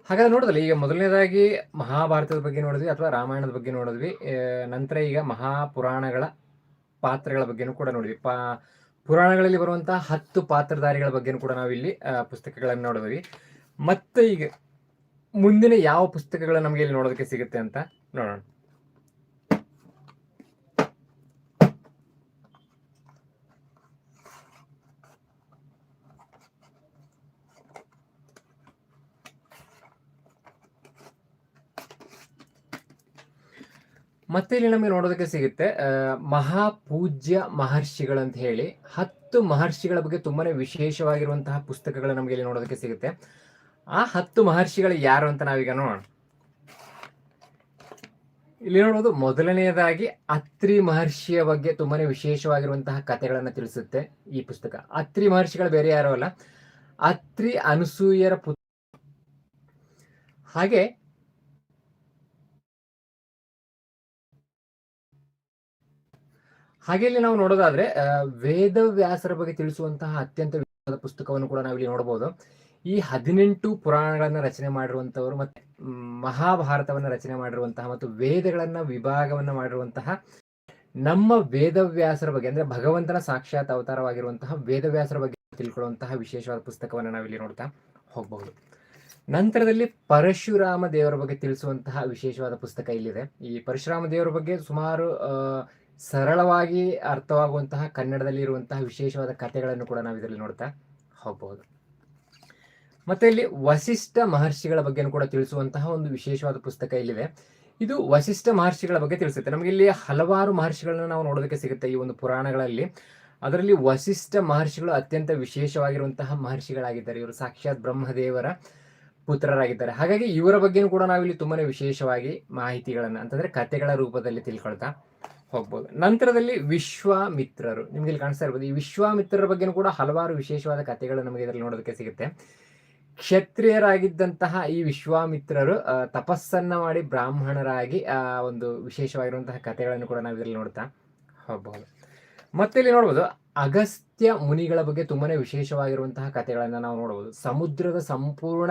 [SPEAKER 1] ಹಾಗಾದ್ರೆ ನೋಡಿದ್ರಲ್ಲ, ಈಗ ಮೊದಲನೇದಾಗಿ ಮಹಾಭಾರತದ ಬಗ್ಗೆ ನೋಡಿದ್ವಿ ಅಥವಾ ರಾಮಾಯಣದ ಬಗ್ಗೆ ನೋಡಿದ್ವಿ. ನಂತರ ಈಗ ಮಹಾಪುರಾಣಗಳ ಪಾತ್ರಗಳ ಬಗ್ಗೆನೂ ಕೂಡ ನೋಡಿದ್ವಿ. ಪಾ, ಪುರಾಣಗಳಲ್ಲಿ ಬರುವಂತಹ ಹತ್ತು ಪಾತ್ರಧಾರಿಗಳ ಬಗ್ಗೆನೂ ಕೂಡ ನಾವು ಇಲ್ಲಿ ಪುಸ್ತಕಗಳನ್ನು ನೋಡಿದ್ವಿ. ಮತ್ತೆ ಈಗ ಮುಂದಿನ ಯಾವ ಪುಸ್ತಕಗಳು ನಮಗೆ ಇಲ್ಲಿ ನೋಡೋದಕ್ಕೆ ಸಿಗುತ್ತೆ ಅಂತ ನೋಡೋಣ. ಮತ್ತೆ ಇಲ್ಲಿ ನಮಗೆ ನೋಡೋದಕ್ಕೆ ಸಿಗುತ್ತೆ ಮಹಾಪೂಜ್ಯ ಮಹರ್ಷಿಗಳಂತ ಹೇಳಿ, ಹತ್ತು ಮಹರ್ಷಿಗಳ ಬಗ್ಗೆ ತುಂಬಾನೇ ವಿಶೇಷವಾಗಿರುವಂತಹ ಪುಸ್ತಕಗಳು ನಮಗೆ ಇಲ್ಲಿ ನೋಡೋದಕ್ಕೆ ಸಿಗುತ್ತೆ. ಆ ಹತ್ತು ಮಹರ್ಷಿಗಳು ಯಾರು ಅಂತ ನಾವೀಗ ನೋಡೋಣ. ಇಲ್ಲಿ ನೋಡೋದು ಮೊದಲನೆಯದಾಗಿ ಅತ್ರಿ ಮಹರ್ಷಿಯ ಬಗ್ಗೆ ತುಂಬಾನೇ ವಿಶೇಷವಾಗಿರುವಂತಹ ಕಥೆಗಳನ್ನ ತಿಳಿಸುತ್ತೆ ಈ ಪುಸ್ತಕ. ಅತ್ರಿ ಮಹರ್ಷಿಗಳು ಬೇರೆ ಯಾರು ಅಲ್ಲ, ಅತ್ರಿ ಅನಸೂಯರ ಪುತ್ರ. ಹಾಗೆ ಹಾಗೆ ಇಲ್ಲಿ ನಾವು ನೋಡೋದಾದ್ರೆ ವೇದವ್ಯಾಸರ ಬಗ್ಗೆ ತಿಳಿಸುವಂತಹ ಅತ್ಯಂತ ಪುಸ್ತಕವನ್ನು ಕೂಡ ನಾವಿಲ್ಲಿ ನೋಡಬಹುದು. ಈ ಹದಿನೆಂಟು ಪುರಾಣಗಳನ್ನ ರಚನೆ ಮಾಡಿರುವಂತವರು ಮತ್ತೆ ಮಹಾಭಾರತವನ್ನ ರಚನೆ ಮಾಡಿರುವಂತಹ ಮತ್ತು ವೇದಗಳನ್ನ ವಿಭಾಗವನ್ನ ಮಾಡಿರುವಂತಹ ನಮ್ಮ ವೇದವ್ಯಾಸರ ಬಗ್ಗೆ, ಅಂದ್ರೆ ಭಗವಂತನ ಸಾಕ್ಷಾತ್ ಅವತಾರವಾಗಿರುವಂತಹ ವೇದವ್ಯಾಸರ ಬಗ್ಗೆ ತಿಳ್ಕೊಳ್ಳುವಂತಹ ವಿಶೇಷವಾದ ಪುಸ್ತಕವನ್ನ ನಾವಿಲ್ಲಿ ನೋಡ್ತಾ ಹೋಗಬಹುದು. ನಂತರದಲ್ಲಿ ಪರಶುರಾಮ ದೇವರ ಬಗ್ಗೆ ತಿಳಿಸುವಂತಹ ವಿಶೇಷವಾದ ಪುಸ್ತಕ ಇಲ್ಲಿದೆ. ಈ ಪರಶುರಾಮ ದೇವರ ಬಗ್ಗೆ ಸುಮಾರು ಸರಳವಾಗಿ ಅರ್ಥವಾಗುವಂತಹ ಕನ್ನಡದಲ್ಲಿ ಇರುವಂತಹ ವಿಶೇಷವಾದ ಕಥೆಗಳನ್ನು ಕೂಡ ನಾವು ಇದರಲ್ಲಿ ನೋಡ್ತಾ ಹೋಗಬಹುದು ಮತ್ತೆ ಇಲ್ಲಿ ವಸಿಷ್ಠ ಮಹರ್ಷಿಗಳ ಬಗ್ಗೆ ಕೂಡ ತಿಳಿಸುವಂತಹ ಒಂದು ವಿಶೇಷವಾದ ಪುಸ್ತಕ ಇಲ್ಲಿದೆ. ಇದು ವಸಿಷ್ಠ ಮಹರ್ಷಿಗಳ ಬಗ್ಗೆ ತಿಳಿಸುತ್ತೆ. ನಮಗೆ ಇಲ್ಲಿ ಹಲವಾರು ಮಹರ್ಷಿಗಳನ್ನ ನಾವು ನೋಡೋದಕ್ಕೆ ಸಿಗುತ್ತೆ ಈ ಒಂದು ಪುರಾಣಗಳಲ್ಲಿ. ಅದರಲ್ಲಿ ವಸಿಷ್ಠ ಮಹರ್ಷಿಗಳು ಅತ್ಯಂತ ವಿಶೇಷವಾಗಿರುವಂತಹ ಮಹರ್ಷಿಗಳಾಗಿದ್ದಾರೆ. ಇವರು ಸಾಕ್ಷಾತ್ ಬ್ರಹ್ಮದೇವರ ಪುತ್ರರಾಗಿದ್ದಾರೆ. ಹಾಗಾಗಿ ಇವರ ಬಗ್ಗೆನೂ ಕೂಡ ನಾವಿಲ್ಲಿ ತುಂಬಾನೇ ವಿಶೇಷವಾಗಿ ಮಾಹಿತಿಗಳನ್ನು, ಅಂತಂದ್ರೆ ಕಥೆಗಳ ರೂಪದಲ್ಲಿ ತಿಳ್ಕೊಳ್ತಾ ಹೋಗ್ಬೋದು. ನಂತರದಲ್ಲಿ ವಿಶ್ವಾಮಿತ್ರರು. ನಿಮ್ಗೆ ಇಲ್ಲಿ ಕಾಣಿಸ್ತಾ ಇರ್ಬೋದು. ಈ ವಿಶ್ವಾಮಿತ್ರರ ಬಗ್ಗೆನೂ ಕೂಡ ಹಲವಾರು ವಿಶೇಷವಾದ ಕಥೆಗಳು ನಮಗೆ ಇದರಲ್ಲಿ ನೋಡೋದಕ್ಕೆ ಸಿಗುತ್ತೆ. ಕ್ಷತ್ರಿಯರಾಗಿದ್ದಂತಹ ಈ ವಿಶ್ವಾಮಿತ್ರರು ತಪಸ್ಸನ್ನ ಮಾಡಿ ಬ್ರಾಹ್ಮಣರಾಗಿ, ಆ, ಒಂದು ವಿಶೇಷವಾಗಿರುವಂತಹ ಕಥೆಗಳನ್ನು ಕೂಡ ನಾವು ಇದರಲ್ಲಿ ನೋಡ್ತಾ ಹೋಗ್ಬೋದು. ಮತ್ತೆ ಇಲ್ಲಿ ನೋಡ್ಬೋದು, ಅಗಸ್ತ್ಯ ಮುನಿಗಳ ಬಗ್ಗೆ ತುಂಬಾನೇ ವಿಶೇಷವಾಗಿರುವಂತಹ ಕಥೆಗಳನ್ನ ನಾವು ನೋಡಬಹುದು ಸಮುದ್ರದ ಸಂಪೂರ್ಣ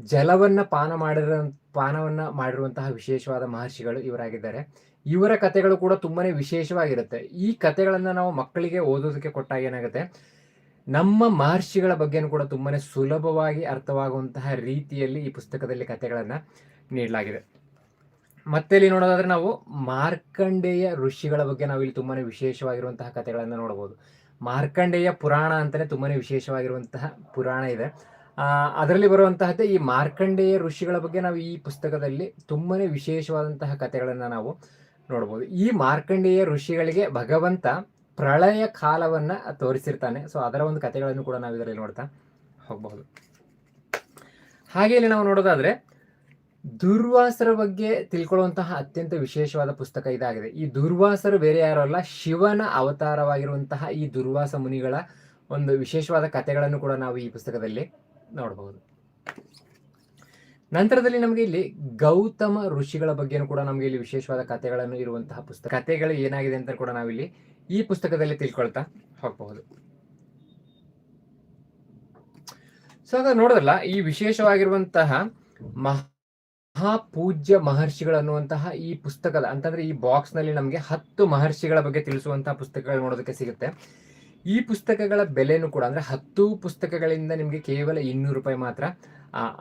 [SPEAKER 1] ಜಲವನ್ನ ಪಾನ ಮಾಡಿರ, ಪಾನವನ್ನ ಮಾಡಿರುವಂತಹ ವಿಶೇಷವಾದ ಮಹರ್ಷಿಗಳು ಇವರಾಗಿದ್ದಾರೆ. ಇವರ ಕಥೆಗಳು ಕೂಡ ತುಂಬಾನೇ ವಿಶೇಷವಾಗಿರುತ್ತೆ. ಈ ಕಥೆಗಳನ್ನು ನಾವು ಮಕ್ಕಳಿಗೆ ಓದೋದಕ್ಕೆ ಕೊಟ್ಟಾಗ ಏನಾಗುತ್ತೆ? ನಮ್ಮ ಮಹರ್ಷಿಗಳ ಬಗ್ಗೆನೂ ಕೂಡ ತುಂಬಾನೇ ಸುಲಭವಾಗಿ ಅರ್ಥವಾಗುವಂತಹ ರೀತಿಯಲ್ಲಿ ಈ ಪುಸ್ತಕದಲ್ಲಿ ಕಥೆಗಳನ್ನು ನೀಡಲಾಗಿದೆ. ಮತ್ತೆ ಇಲ್ಲಿ ನೋಡೋದಾದ್ರೆ ನಾವು ಮಾರ್ಕಂಡೇಯ ಋಷಿಗಳ ಬಗ್ಗೆ ನಾವು ಇಲ್ಲಿ ತುಂಬಾನೇ ವಿಶೇಷವಾಗಿರುವಂತಹ ಕಥೆಗಳನ್ನು ನೋಡಬಹುದು. ಮಾರ್ಕಂಡೇಯ ಪುರಾಣ ಅಂತಲೇ ತುಂಬಾನೇ ವಿಶೇಷವಾಗಿರುವಂತಹ ಪುರಾಣ ಇದೆ. ಅದರಲ್ಲಿ ಬರುವಂತಹದ್ದೇ ಈ ಮಾರ್ಕಂಡೇಯ ಋಷಿಗಳ ಬಗ್ಗೆ ನಾವು ಈ ಪುಸ್ತಕದಲ್ಲಿ ತುಂಬಾನೇ ವಿಶೇಷವಾದಂತಹ ಕಥೆಗಳನ್ನು ನಾವು ನೋಡಬಹುದು ಈ ಮಾರ್ಕಂಡೇಯ ಋಷಿಗಳಿಗೆ ಭಗವಂತ ಪ್ರಳಯ ಕಾಲವನ್ನ ತೋರಿಸಿರ್ತಾನೆ. ಸೊ ಅದರ ಒಂದು ಕಥೆಗಳನ್ನು ಕೂಡ ನಾವು ಇದರಲ್ಲಿ ನೋಡ್ತಾ ಹೋಗಬಹುದು ಹಾಗೆ ಇಲ್ಲಿ ನಾವು ನೋಡೋದಾದ್ರೆ, ದುರ್ವಾಸರ ಬಗ್ಗೆ ತಿಳ್ಕೊಳ್ಳುವಂತಹ ಅತ್ಯಂತ ವಿಶೇಷವಾದ ಪುಸ್ತಕ ಇದಾಗಿದೆ. ಈ ದುರ್ವಾಸರು ಬೇರೆ ಯಾರು ಅಲ್ಲ, ಶಿವನ ಅವತಾರವಾಗಿರುವಂತಹ ಈ ದುರ್ವಾಸ ಮುನಿಗಳ ಒಂದು ವಿಶೇಷವಾದ ಕಥೆಗಳನ್ನು ಕೂಡ ನಾವು ಈ ಪುಸ್ತಕದಲ್ಲಿ ನೋಡಬಹುದು ನಂತರದಲ್ಲಿ ನಮಗೆ ಇಲ್ಲಿ ಗೌತಮ ಋಷಿಗಳ ಬಗ್ಗೆನೂ ಕೂಡ ನಮಗೆ ಇಲ್ಲಿ ವಿಶೇಷವಾದ ಕಥೆಗಳನ್ನು ಇರುವಂತಹ ಪುಸ್ತಕ ಕಥೆಗಳು ಏನಾಗಿದೆ ಅಂತ ಕೂಡ ನಾವಿಲ್ಲಿ ಈ ಪುಸ್ತಕದಲ್ಲಿ ತಿಳ್ಕೊಳ್ತಾ ಹೋಗಬಹುದು. ಸೊ ಅದ ನೋಡೋದಲ್ಲ ಈ ವಿಶೇಷವಾಗಿರುವಂತಹ ಮಹಾಪೂಜ್ಯ ಮಹರ್ಷಿಗಳು ಅನ್ನುವಂತಹ ಈ ಪುಸ್ತಕದ, ಅಂತಂದ್ರೆ ಈ ಬಾಕ್ಸ್ನಲ್ಲಿ ನಮಗೆ ಹತ್ತು ಮಹರ್ಷಿಗಳ ಬಗ್ಗೆ ತಿಳಿಸುವಂತಹ ಪುಸ್ತಕಗಳು ನೋಡೋದಕ್ಕೆ ಸಿಗುತ್ತೆ. ಈ ಪುಸ್ತಕಗಳ ಬೆಲೆನೂ ಕೂಡ, ಅಂದರೆ ಹತ್ತು ಪುಸ್ತಕಗಳಿಂದ ನಿಮಗೆ ಕೇವಲ ಇನ್ನೂರು ರೂಪಾಯಿ ಮಾತ್ರ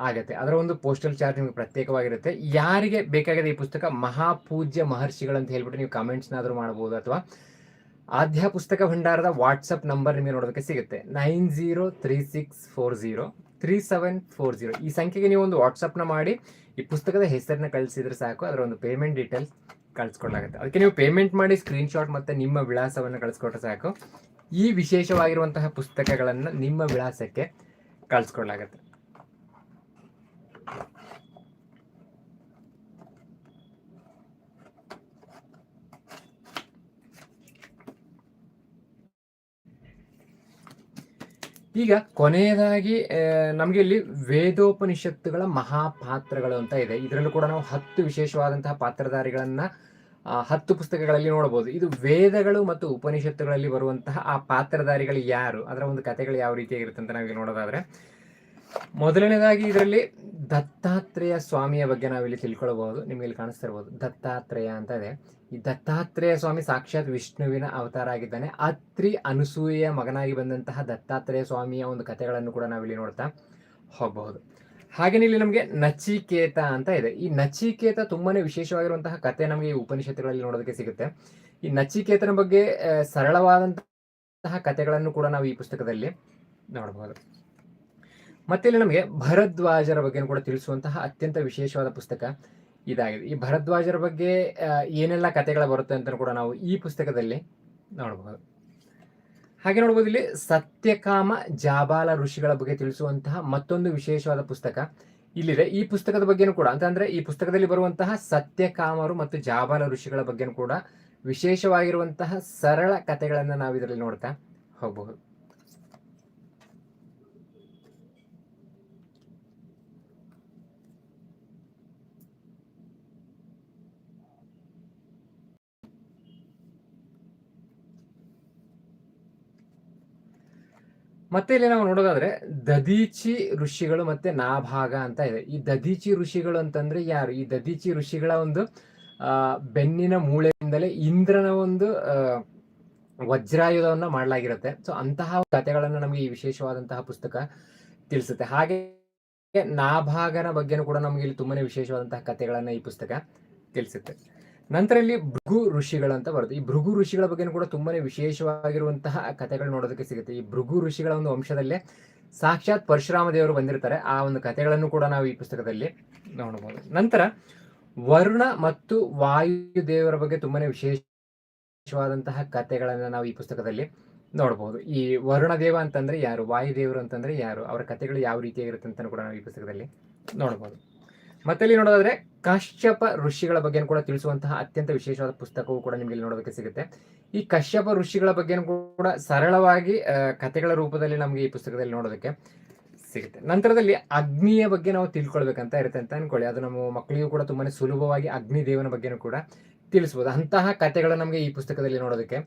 [SPEAKER 1] ಆಗುತ್ತೆ. ಅದರ ಒಂದು ಪೋಸ್ಟಲ್ ಚಾರ್ಜ್ ನಿಮಗೆ ಪ್ರತ್ಯೇಕವಾಗಿರುತ್ತೆ. ಯಾರಿಗೆ ಬೇಕಾಗಿದೆ ಈ ಪುಸ್ತಕ, ಮಹಾಪೂಜ್ಯ ಮಹರ್ಷಿಗಳಂತ ಹೇಳ್ಬಿಟ್ಟು ನೀವು ಕಮೆಂಟ್ಸ್ನಾದರೂ ಮಾಡ್ಬೋದು ಅಥವಾ ಆದ್ಯ ಪುಸ್ತಕ ಭಂಡಾರದ ವಾಟ್ಸಪ್ ನಂಬರ್ ನಿಮಗೆ ನೋಡೋದಕ್ಕೆ ಸಿಗುತ್ತೆ. Nine zero three six four zero three seven four zero. ಈ ಸಂಖ್ಯೆಗೆ ನೀವು ಒಂದು ವಾಟ್ಸಪ್ನ ಮಾಡಿ, ಈ ಪುಸ್ತಕದ ಹೆಸರನ್ನ ಕಳಿಸಿದ್ರೆ ಸಾಕು, ಅದರ ಒಂದು ಪೇಮೆಂಟ್ ಡೀಟೇಲ್ಸ್ ಕಳಿಸ್ಕೊಡ್ಲಾಗುತ್ತೆ. ಅದಕ್ಕೆ ನೀವು ಪೇಮೆಂಟ್ ಮಾಡಿ ಸ್ಕ್ರೀನ್ಶಾಟ್ ಮತ್ತು ನಿಮ್ಮ ವಿಳಾಸವನ್ನು ಕಳಿಸ್ಕೊಟ್ರೆ ಸಾಕು. ಈ ವಿಶೇಷವಾಗಿರುವಂತಹ ಪುಸ್ತಕಗಳನ್ನು ನಿಮ್ಮ ವಿಳಾಸಕ್ಕೆ ಕಳಿಸ್ಕೊಡ್ಲಾಗತ್ತೆ. ಈಗ ಕೊನೆಯದಾಗಿ ನಮಗೆ ಇಲ್ಲಿ ವೇದೋಪನಿಷತ್ತುಗಳ ಮಹಾಪಾತ್ರಗಳು ಅಂತ ಇದೆ. ಇದರಲ್ಲೂ ಕೂಡ ನಾವು ಹತ್ತು ವಿಶೇಷವಾದಂತಹ ಪಾತ್ರಧಾರಿಗಳನ್ನ ಹತ್ತು ಪುಸ್ತಕಗಳಲ್ಲಿ ನೋಡಬಹುದು ಇದು ವೇದಗಳು ಮತ್ತು ಉಪನಿಷತ್ತುಗಳಲ್ಲಿ ಬರುವಂತಹ ಆ ಪಾತ್ರಧಾರಿಗಳು ಯಾರು? ಅದರ ಒಂದು ಕಥೆಗಳು ಯಾವ ರೀತಿಯಾಗಿರುತ್ತೆ ಅಂತ ನಾವಿಲ್ಲಿ ನೋಡೋದಾದ್ರೆ, ಮೊದಲನೇದಾಗಿ ಇದರಲ್ಲಿ ದತ್ತಾತ್ರೇಯ ಸ್ವಾಮಿಯ ಬಗ್ಗೆ ನಾವಿಲ್ಲಿ ತಿಳ್ಕೊಳ್ಬಹುದು. ನಿಮ್ಗೆ ಇಲ್ಲಿ ಕಾಣಿಸ್ತಾ ಇರ್ಬೋದು ದತ್ತಾತ್ರೇಯ ಅಂತ ಇದೆ. ಈ ದತ್ತಾತ್ರೇಯ ಸ್ವಾಮಿ ಸಾಕ್ಷಾತ್ ವಿಷ್ಣುವಿನ ಅವತಾರ ಆಗಿದ್ದಾನೆ. ಅತ್ರಿ ಅನಸೂಯೆಯ ಮಗನಾಗಿ ಬಂದಂತಹ ದತ್ತಾತ್ರೇಯ ಸ್ವಾಮಿಯ ಒಂದು ಕಥೆಗಳನ್ನು ಕೂಡ ನಾವಿಲ್ಲಿ ನೋಡ್ತಾ ಹೋಗಬಹುದು. ಹಾಗೇನೆ ಇಲ್ಲಿ ನಮಗೆ ನಚಿಕೇತ ಅಂತ ಇದೆ. ಈ ನಚಿಕೇತ ತುಂಬಾನೇ ವಿಶೇಷವಾಗಿರುವಂತಹ ಕಥೆ ನಮಗೆ ಈ ಉಪನಿಷತ್ತುಗಳಲ್ಲಿ ನೋಡೋದಕ್ಕೆ ಸಿಗುತ್ತೆ. ಈ ನಚಿಕೇತನ ಬಗ್ಗೆ ಸರಳವಾದಂತಹ ಕಥೆಗಳನ್ನು ಕೂಡ ನಾವು ಈ ಪುಸ್ತಕದಲ್ಲಿ ನೋಡಬಹುದು. ಮತ್ತೆ ಇಲ್ಲಿ ನಮಗೆ ಭರದ್ವಾಜರ ಬಗ್ಗೆ ಕೂಡ ತಿಳಿಸುವಂತಹ ಅತ್ಯಂತ ವಿಶೇಷವಾದ ಪುಸ್ತಕ ಇದಾಗಿದೆ. ಈ ಭರದ್ವಾಜರ ಬಗ್ಗೆ ಏನೆಲ್ಲ ಕಥೆಗಳು ಬರುತ್ತೆ ಅಂತ ಕೂಡ ನಾವು ಈ ಪುಸ್ತಕದಲ್ಲಿ ನೋಡಬಹುದು. ಹಾಗೆ ನೋಡ್ಬೋದು ಇಲ್ಲಿ ಸತ್ಯಕಾಮ ಜಾಬಾಲ ಋಷಿಗಳ ಬಗ್ಗೆ ತಿಳಿಸುವಂತಹ ಮತ್ತೊಂದು ವಿಶೇಷವಾದ ಪುಸ್ತಕ ಇಲ್ಲಿದೆ. ಈ ಪುಸ್ತಕದ ಬಗ್ಗೆನೂ ಕೂಡ, ಅಂತಂದ್ರೆ ಈ ಪುಸ್ತಕದಲ್ಲಿ ಬರುವಂತಹ ಸತ್ಯಕಾಮರು ಮತ್ತು ಜಾಬಾಲ ಋಷಿಗಳ ಬಗ್ಗೆನೂ ಕೂಡ ವಿಶೇಷವಾಗಿರುವಂತಹ ಸರಳ ಕಥೆಗಳನ್ನು ನಾವು ಇದರಲ್ಲಿ ನೋಡ್ತಾ ಹೋಗಬಹುದು. ಮತ್ತೆ ಇಲ್ಲಿ ನಾವು ನೋಡೋದಾದ್ರೆ ದದೀಚಿ ಋಷಿಗಳು ಮತ್ತೆ ನಾಭಾಗ ಅಂತ ಇದೆ. ಈ ದದೀಚಿ ಋಷಿಗಳು ಅಂತಂದ್ರೆ ಯಾರು? ಈ ದದೀಚಿ ಋಷಿಗಳ ಒಂದು ಬೆನ್ನಿನ ಮೂಳೆಯಿಂದಲೇ ಇಂದ್ರನ ಒಂದು ವಜ್ರಾಯುಧವನ್ನ ಮಾಡಲಾಗಿರುತ್ತೆ. ಸೊ ಅಂತಹ ಕಥೆಗಳನ್ನು ನಮಗೆ ಈ ವಿಶೇಷವಾದಂತಹ ಪುಸ್ತಕ ತಿಳಿಸುತ್ತೆ. ಹಾಗೆ ನಾಭಾಗನ ಬಗ್ಗೆನೂ ಕೂಡ ನಮಗೆ ಇಲ್ಲಿ ತುಂಬಾನೇ ವಿಶೇಷವಾದಂತಹ ಕಥೆಗಳನ್ನ ಈ ಪುಸ್ತಕ ತಿಳಿಸುತ್ತೆ. ನಂತರ ಇಲ್ಲಿ ಭೃಗು ಋಷಿಗಳಂತ ಬರುತ್ತೆ. ಈ ಭೃಗು ಋಷಿಗಳ ಬಗ್ಗೆ ಕೂಡ ತುಂಬಾನೇ ವಿಶೇಷವಾಗಿರುವಂತಹ ಕಥೆಗಳು ನೋಡೋದಕ್ಕೆ ಸಿಗುತ್ತೆ. ಈ ಭೃಗು ಋಷಿಗಳ ಒಂದು ವಂಶದಲ್ಲೇ ಸಾಕ್ಷಾತ್ ಪರಶುರಾಮ ದೇವರು ಬಂದಿರ್ತಾರೆ. ಆ ಒಂದು ಕಥೆಗಳನ್ನು ಕೂಡ ನಾವು ಈ ಪುಸ್ತಕದಲ್ಲಿ ನೋಡಬಹುದು. ನಂತರ ವರುಣ ಮತ್ತು ವಾಯು ದೇವರ ಬಗ್ಗೆ ತುಂಬಾನೇ ವಿಶೇಷವಾದಂತಹ ಕಥೆಗಳನ್ನ ನಾವು ಈ ಪುಸ್ತಕದಲ್ಲಿ ನೋಡಬಹುದು. ಈ ವರುಣ ದೇವ ಅಂತಂದ್ರೆ ಯಾರು? ವಾಯುದೇವರು ಅಂತಂದ್ರೆ ಯಾರು? ಅವರ ಕಥೆಗಳು ಯಾವ ರೀತಿಯಾಗಿರುತ್ತೆ ಅಂತ ಕೂಡ ನಾವು ಈ ಪುಸ್ತಕದಲ್ಲಿ ನೋಡಬಹುದು. ಮತ್ತೆ ಇಲ್ಲಿ ನೋಡೋದಾದ್ರೆ ಕಶ್ಯಪ ಋಷಿಗಳ ಬಗ್ಗೆ ಕೂಡ ತಿಳಿಸುವಂತಹ ಅತ್ಯಂತ ವಿಶೇಷವಾದ ಪುಸ್ತಕವು ಕೂಡ ನಿಮಗೆ ನೋಡೋದಕ್ಕೆ ಸಿಗುತ್ತೆ. ಈ ಕಶ್ಯಪ ಋಷಿಗಳ ಬಗ್ಗೆ ಕೂಡ ಸರಳವಾಗಿ ಕಥೆಗಳ ರೂಪದಲ್ಲಿ ನಮಗೆ ಈ ಪುಸ್ತಕದಲ್ಲಿ ನೋಡೋದಕ್ಕೆ ಸಿಗುತ್ತೆ. ನಂತರದಲ್ಲಿ ಅಗ್ನಿಯ ಬಗ್ಗೆ ನಾವು ತಿಳ್ಕೊಳ್ಬೇಕಂತ ಇರುತ್ತೆ ಅಂತ ಅನ್ಕೊಳ್ಳಿ. ಅದು ನಮ್ಮ ಮಕ್ಕಳಿಗೂ ಕೂಡ ತುಂಬಾನೇ ಸುಲಭವಾಗಿ ಅಗ್ನಿ ದೇವನ ಬಗ್ಗೆನೂ ಕೂಡ ತಿಳಿಸಬಹುದು ಅಂತಹ ಕಥೆಗಳು ನಮಗೆ ಈ ಪುಸ್ತಕದಲ್ಲಿ ನೋಡೋದಕ್ಕೆ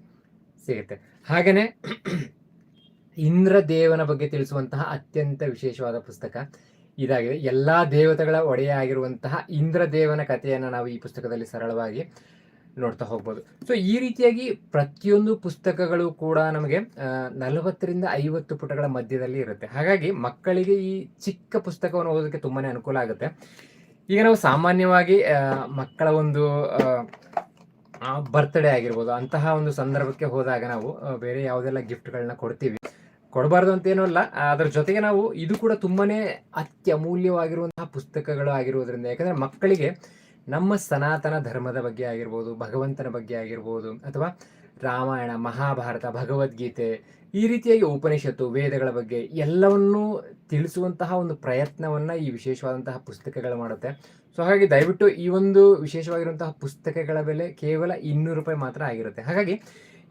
[SPEAKER 1] ಸಿಗುತ್ತೆ. ಹಾಗೇನೆ ಇಂದ್ರದೇವನ ಬಗ್ಗೆ ತಿಳಿಸುವಂತಹ ಅತ್ಯಂತ ವಿಶೇಷವಾದ ಪುಸ್ತಕ ಇದಾಗಿದೆ. ಎಲ್ಲ ದೇವತೆಗಳ ಒಡೆಯ ಆಗಿರುವಂತಹ ಇಂದ್ರದೇವನ ಕಥೆಯನ್ನು ನಾವು ಈ ಪುಸ್ತಕದಲ್ಲಿ ಸರಳವಾಗಿ ನೋಡ್ತಾ ಹೋಗ್ಬೋದು. ಸೊ ಈ ರೀತಿಯಾಗಿ ಪ್ರತಿಯೊಂದು ಪುಸ್ತಕಗಳು ಕೂಡ ನಮಗೆ ನಲವತ್ತರಿಂದ ಐವತ್ತು ಪುಟಗಳ ಮಧ್ಯದಲ್ಲಿ ಇರುತ್ತೆ. ಹಾಗಾಗಿ ಮಕ್ಕಳಿಗೆ ಈ ಚಿಕ್ಕ ಪುಸ್ತಕವನ್ನು ಓದೋದಕ್ಕೆ ತುಂಬಾ ಅನುಕೂಲ ಆಗುತ್ತೆ. ಈಗ ನಾವು ಸಾಮಾನ್ಯವಾಗಿ ಮಕ್ಕಳ ಒಂದು ಬರ್ತ್ಡೇ ಆಗಿರ್ಬೋದು, ಅಂತಹ ಒಂದು ಸಂದರ್ಭಕ್ಕೆ ಹೋದಾಗ ನಾವು ಬೇರೆ ಯಾವುದೆಲ್ಲ ಗಿಫ್ಟ್ಗಳನ್ನ ಕೊಡ್ತೀವಿ. ಕೊಡಬಾರ್ದು ಅಂತ ಏನೂ ಅಲ್ಲ. ಅದರ ಜೊತೆಗೆ ನಾವು ಇದು ಕೂಡ ತುಂಬಾನೇ ಅತ್ಯಮೂಲ್ಯವಾಗಿರುವಂತಹ ಪುಸ್ತಕಗಳು ಆಗಿರುವುದರಿಂದ, ಯಾಕಂದರೆ ಮಕ್ಕಳಿಗೆ ನಮ್ಮ ಸನಾತನ ಧರ್ಮದ ಬಗ್ಗೆ ಆಗಿರ್ಬೋದು, ಭಗವಂತನ ಬಗ್ಗೆ ಆಗಿರ್ಬೋದು, ಅಥವಾ ರಾಮಾಯಣ, ಮಹಾಭಾರತ, ಭಗವದ್ಗೀತೆ ಈ ರೀತಿಯಾಗಿ ಉಪನಿಷತ್ತು, ವೇದಗಳ ಬಗ್ಗೆ ಎಲ್ಲವನ್ನೂ ತಿಳಿಸುವಂತಹ ಒಂದು ಪ್ರಯತ್ನವನ್ನು ಈ ವಿಶೇಷವಾದಂತಹ ಪುಸ್ತಕಗಳು ಮಾಡುತ್ತೆ. ಸೊ ಹಾಗಾಗಿ ದಯವಿಟ್ಟು ಈ ಒಂದು ವಿಶೇಷವಾಗಿರುವಂತಹ ಪುಸ್ತಕಗಳ ಬೆಲೆ ಕೇವಲ ಇನ್ನೂರು ರೂಪಾಯಿ ಮಾತ್ರ ಆಗಿರುತ್ತೆ. ಹಾಗಾಗಿ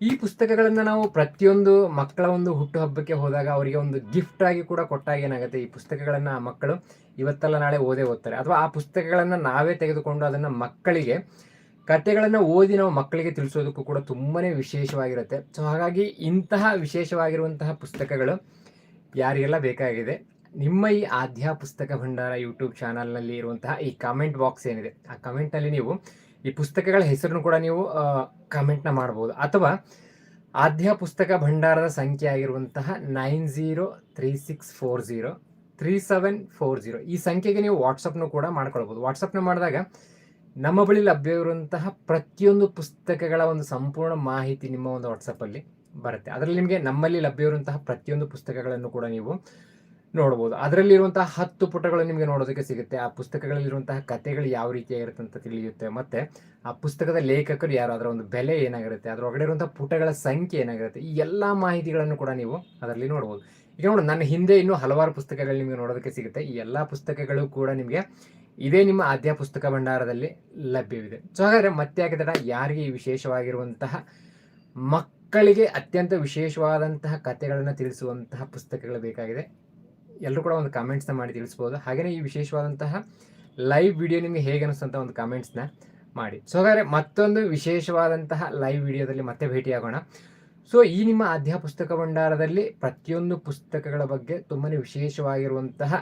[SPEAKER 1] ಈ ಪುಸ್ತಕಗಳನ್ನು ನಾವು ಪ್ರತಿಯೊಂದು ಮಕ್ಕಳ ಒಂದು ಹುಟ್ಟುಹಬ್ಬಕ್ಕೆ ಹೋದಾಗ ಅವರಿಗೆ ಒಂದು ಗಿಫ್ಟ್ ಆಗಿ ಕೂಡ ಕೊಟ್ಟಾಗ ಏನಾಗುತ್ತೆ? ಈ ಪುಸ್ತಕಗಳನ್ನು ಆ ಮಕ್ಕಳು ಇವತ್ತಲ್ಲ ನಾಳೆ ಓದೇ ಓದ್ತಾರೆ. ಅಥವಾ ಆ ಪುಸ್ತಕಗಳನ್ನು ನಾವೇ ತೆಗೆದುಕೊಂಡು ಅದನ್ನು ಮಕ್ಕಳಿಗೆ ಕಥೆಗಳನ್ನು ಓದಿ ನಾವು ಮಕ್ಕಳಿಗೆ ತಿಳಿಸೋದಕ್ಕೂ ಕೂಡ ತುಂಬಾನೇ ವಿಶೇಷವಾಗಿರುತ್ತೆ. ಸೊ ಹಾಗಾಗಿ ಇಂತಹ ವಿಶೇಷವಾಗಿರುವಂತಹ ಪುಸ್ತಕಗಳು ಯಾರಿಗೆಲ್ಲ ಬೇಕಾಗಿದೆ? ನಿಮ್ಮ ಈ ಆದ್ಯ ಪುಸ್ತಕ ಭಂಡಾರ ಯೂಟ್ಯೂಬ್ ಚಾನಲ್ನಲ್ಲಿ ಇರುವಂತಹ ಈ ಕಮೆಂಟ್ ಬಾಕ್ಸ್ ಏನಿದೆ? ಆ ಕಮೆಂಟಲ್ಲಿ ನೀವು ಈ ಪುಸ್ತಕಗಳ ಹೆಸರನ್ನು ಕೂಡ ನೀವು ಕಮೆಂಟ್ನ ಮಾಡ್ಬೋದು. ಅಥವಾ ಆದ್ಯ ಪುಸ್ತಕ ಭಂಡಾರದ ಸಂಖ್ಯೆ ಆಗಿರುವಂತಹ nine zero three six four zero three seven four zero ಈ ಸಂಖ್ಯೆಗೆ ನೀವು ವಾಟ್ಸಪ್ನು ಕೂಡ ಮಾಡ್ಕೊಳ್ಬೋದು. ವಾಟ್ಸಪ್ನ ಮಾಡಿದಾಗ ನಮ್ಮ ಬಳಿ ಲಭ್ಯವಿರುವಂತಹ ಪ್ರತಿಯೊಂದು ಪುಸ್ತಕಗಳ ಒಂದು ಸಂಪೂರ್ಣ ಮಾಹಿತಿ ನಿಮ್ಮ ಒಂದು ವಾಟ್ಸಪ್ಪಲ್ಲಿ ಬರುತ್ತೆ. ಅದರಲ್ಲಿ ನಿಮಗೆ ನಮ್ಮಲ್ಲಿ ಲಭ್ಯವಿರುವಂತಹ ಪ್ರತಿಯೊಂದು ಪುಸ್ತಕಗಳನ್ನು ಕೂಡ ನೀವು ನೋಡ್ಬೋದು. ಅದರಲ್ಲಿರುವಂತಹ ಹತ್ತು ಪುಟಗಳು ನಿಮಗೆ ನೋಡೋದಕ್ಕೆ ಸಿಗುತ್ತೆ. ಆ ಪುಸ್ತಕಗಳಲ್ಲಿರುವಂತಹ ಕಥೆಗಳು ಯಾವ ರೀತಿಯಾಗಿರುತ್ತೆ ಅಂತ ತಿಳಿಯುತ್ತೆ. ಮತ್ತೆ ಆ ಪುಸ್ತಕದ ಲೇಖಕರು ಯಾರು ಅದರ ಒಂದು ಬೆಲೆ ಏನಾಗಿರುತ್ತೆ ಅದರೊಳಗಡೆ ಇರುವಂತಹ ಪುಟಗಳ ಸಂಖ್ಯೆ ಏನಾಗಿರುತ್ತೆ, ಈ ಎಲ್ಲ ಮಾಹಿತಿಗಳನ್ನು ಕೂಡ ನೀವು ಅದರಲ್ಲಿ ನೋಡ್ಬೋದು. ಈಗ ನೋಡಿ, ನನ್ನ ಹಿಂದೆ ಇನ್ನೂ ಹಲವಾರು ಪುಸ್ತಕಗಳು ನಿಮಗೆ ನೋಡೋದಕ್ಕೆ ಸಿಗುತ್ತೆ. ಈ ಎಲ್ಲ ಪುಸ್ತಕಗಳು ಕೂಡ ನಿಮಗೆ ಇದೇ ನಿಮ್ಮ ಆದ್ಯ ಪುಸ್ತಕ ಭಂಡಾರದಲ್ಲಿ ಲಭ್ಯವಿದೆ. ಸೊ, ಹಾಗಾದರೆ ಮತ್ತೆ ಯಾಕೆ ಯಾರಿಗೆ ಈ ವಿಶೇಷವಾಗಿರುವಂತಹ ಮಕ್ಕಳಿಗೆ ಅತ್ಯಂತ ವಿಶೇಷವಾದಂತಹ ಕಥೆಗಳನ್ನು ತಿಳಿಸುವಂತಹ ಪುಸ್ತಕಗಳು ಬೇಕಾಗಿದೆ? ಎಲ್ಲರೂ ಕೂಡ ಒಂದು ಕಮೆಂಟ್ಸ್ನ ಮಾಡಿ ತಿಳಿಸ್ಬೋದು. ಹಾಗೆಯೇ ಈ ವಿಶೇಷವಾದಂತಹ ಲೈವ್ ವಿಡಿಯೋ ನಿಮಗೆ ಹೇಗೆ ಅನಿಸ್ತಂತ ಒಂದು ಕಮೆಂಟ್ಸ್ನ ಮಾಡಿ. ಸೊ ಹಾಗಾದರೆ ಮತ್ತೊಂದು ವಿಶೇಷವಾದಂತಹ ಲೈವ್ ವಿಡಿಯೋದಲ್ಲಿ ಮತ್ತೆ ಭೇಟಿಯಾಗೋಣ. ಸೊ ಈ ನಿಮ್ಮ ಅಧ್ಯ ಪುಸ್ತಕ ಭಂಡಾರದಲ್ಲಿ ಪ್ರತಿಯೊಂದು ಪುಸ್ತಕಗಳ ಬಗ್ಗೆ ತುಂಬಾ ವಿಶೇಷವಾಗಿರುವಂತಹ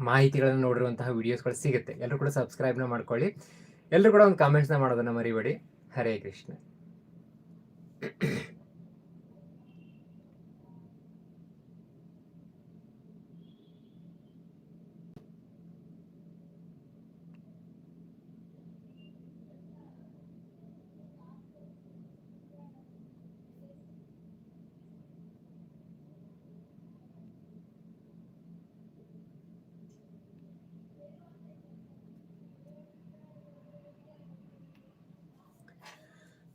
[SPEAKER 1] ಮಾಹಿತಿಗಳನ್ನು ನೋಡಿರುವಂತಹ ವಿಡಿಯೋಸ್ಗಳು ಸಿಗುತ್ತೆ. ಎಲ್ಲರೂ ಕೂಡ ಸಬ್ಸ್ಕ್ರೈಬ್ನ ಮಾಡ್ಕೊಳ್ಳಿ. ಎಲ್ಲರೂ ಕೂಡ ಒಂದು ಕಾಮೆಂಟ್ಸ್ನ ಮಾಡೋದನ್ನು ಮರಿಬೇಡಿ. ಹರೇ ಕೃಷ್ಣ.